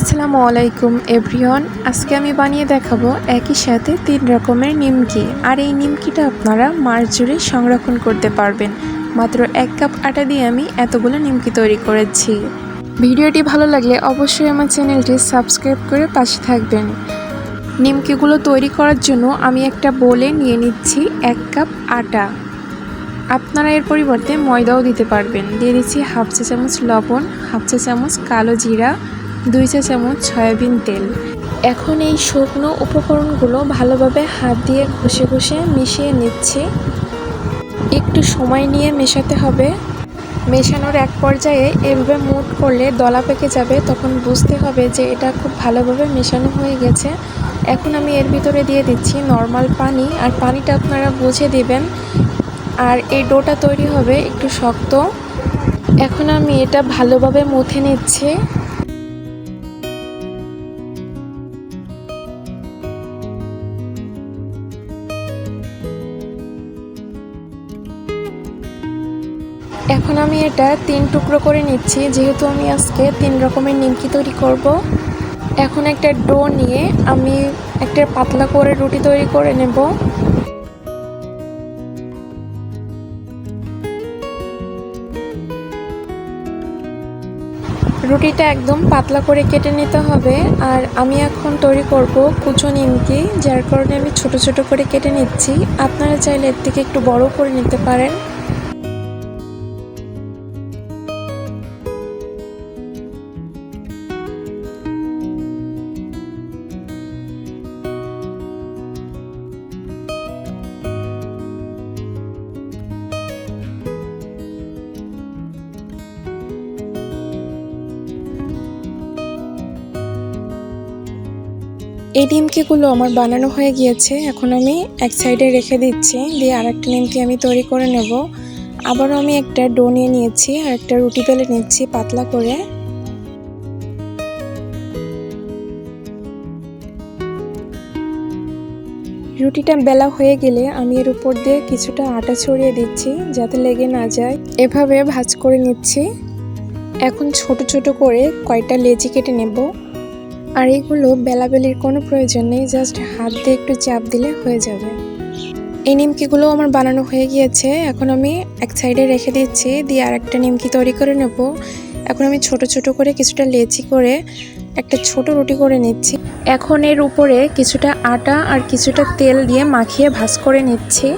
আসসালামু আলাইকুম, এভরিওয়ান। আজকে আমি বানিয়ে দেখাবো একই সাথে তিন রকমের নিমকি। আর এই নিমকিটা আপনারা মাস জুড়ে সংরক্ষণ করতে পারবেন। মাত্র এক কাপ আটা দিয়ে আমি এতগুলো নিমকি তৈরি করেছি। ভিডিওটি ভালো লাগলে অবশ্যই আমার চ্যানেলটি সাবস্ক্রাইব করে পাশে থাকবেন। নিমকিগুলো তৈরি করার জন্য আমি একটা বোলে নিয়ে নিচ্ছি এক কাপ আটা। আপনারা এর পরিবর্তে ময়দাও দিতে পারবেন। দিয়ে দিচ্ছি হাফ চা চামচ লবণ, হাফ চা চামচ কালো জিরা দুই চা চামচ সয়াবিন তেল। এখন এই শুকনো উপকরণগুলো ভালোভাবে হাত দিয়ে ঘষে ঘষে মিশিয়ে নিচ্ছি। একটু সময় নিয়ে মেশাতে হবে। মেশানোর এক পর্যায়ে এভাবে মুট করলে দলা পেকে যাবে, তখন বুঝতে হবে যে এটা খুব ভালোভাবে মেশানো হয়ে গেছে। এখন আমি এর ভিতরে দিয়ে দিচ্ছি নর্মাল পানি। আর পানিটা আপনারা বুঝে দিবেন। আর এই ডোটা তৈরি হবে একটু শক্ত। এখন আমি এটা ভালোভাবে মুথে নিচ্ছি। এখন আমি এটা তিন টুকরো করে নিচ্ছি, যেহেতু আমি আজকে তিন রকমের নিমকি তৈরি করব। এখন একটা ডো নিয়ে আমি একটা পাতলা করে রুটি তৈরি করে নেব। রুটিটা একদম পাতলা করে কেটে নিতে হবে, আর আমি এখন তৈরি করব কুচো নিমকি, যার কারণে আমি ছোট ছোট করে কেটে নিচ্ছি। আপনারা চাইলে এর থেকে একটু বড় করে নিতে পারেন। এই নিমকিগুলো আমার বানানো হয়ে গিয়েছে। এখন আমি এক সাইডে রেখে দিচ্ছি। দিয়ে আর একটা নিমকি আমি তৈরি করে নেব। আবারও আমি একটা ডো নিয়ে নিয়েছি আর একটা রুটি বেলে নিচ্ছি পাতলা করে। রুটিটা বেলা হয়ে গেলে আমি এর উপর দিয়ে কিছুটা আটা ছড়িয়ে দিচ্ছি যাতে লেগে না যায়। এভাবে ভাজ করে নিচ্ছি। এখন ছোট ছোট করে কয়টা লেজি কেটে নেব। আর এগুলো বেলাবেলির কোনো প্রয়োজন নেই জাস্ট হাত দিয়ে একটু চাপ দিলে হয়ে যাবে। এই নিমকিগুলো আমার বানানো হয়ে গিয়েছে, এখন আমি এক সাইডে রেখে দিচ্ছি, দিয়ে আর একটা নিমকি তৈরি করে নেব। এখন আমি ছোট ছোট করে কিছুটা লেচি করে একটা ছোট রুটি করে নিচ্ছি। এখন এর উপরে কিছুটা আটা আর কিছুটা তেল দিয়ে মাখিয়ে ভাজ করে নিচ্ছি।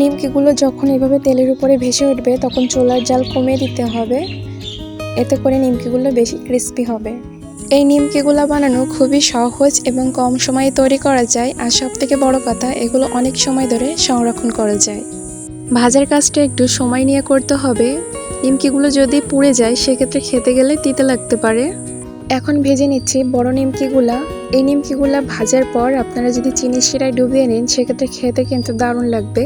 নিমকিগুলো যখন এভাবে তেলের উপরে ভেসে উঠবে, তখন চোলার জাল কমিয়ে দিতে হবে। এতে করে নিমকিগুলো বেশি ক্রিস্পি হবে। এই নিমকিগুলো বানানো খুবই সহজ এবং কম সময়ে তৈরি করা যায়। আর সব থেকে বড় কথা, এগুলো অনেক সময় ধরে সংরক্ষণ করা যায়। ভাজার কাজটা একটু সময় নিয়ে করতে হবে। নিমকিগুলো যদি পুড়ে যায়, সেক্ষেত্রে খেতে গেলে তিতে লাগতে পারে। এখন ভেজে নিচ্ছি বড় নিমকিগুলা। এই নিমকিগুলা ভাজার পর আপনারা যদি চিনি শিরায় ডুবিয়ে নিন, সেক্ষেত্রে খেতে কিন্তু দারুণ লাগবে।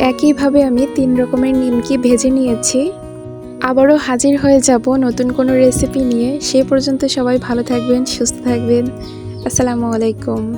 একইভাবে আমি তিন রকমের নিমকি ভেজে নিয়েছি। আবারও হাজির হয়ে যাব নতুন কোনো রেসিপি নিয়ে। সে পর্যন্ত সবাই ভালো থাকবেন, সুস্থ থাকবেন। আসসালামু আলাইকুম।